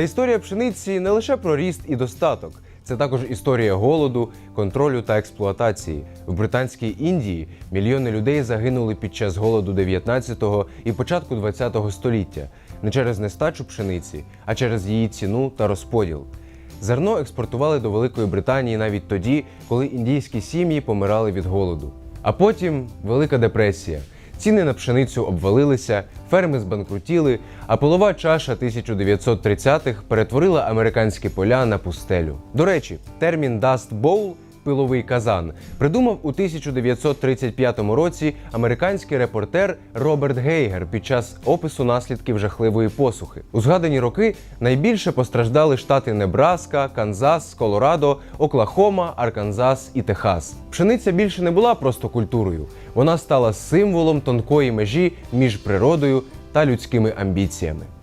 Та історія пшениці не лише про ріст і достаток. Це також історія голоду, контролю та експлуатації. В британській Індії мільйони людей загинули під час голоду 19-го і початку 20-го століття не через нестачу пшениці, а через її ціну та розподіл. Зерно експортували до Великої Британії навіть тоді, коли індійські сім'ї помирали від голоду. А потім Велика депресія. Ціни на пшеницю обвалилися, ферми збанкрутіли, а полова чаша 1930-х перетворила американські поля на пустелю. До речі, термін Dust Bowl пиловий казан придумав у 1935 році американський репортер Роберт Гейгер під час опису наслідків жахливої посухи. У згадані роки найбільше постраждали штати Небраска, Канзас, Колорадо, Оклахома, Арканзас і Техас. Пшениця більше не була просто культурою, вона стала символом тонкої межі між природою та людськими амбіціями.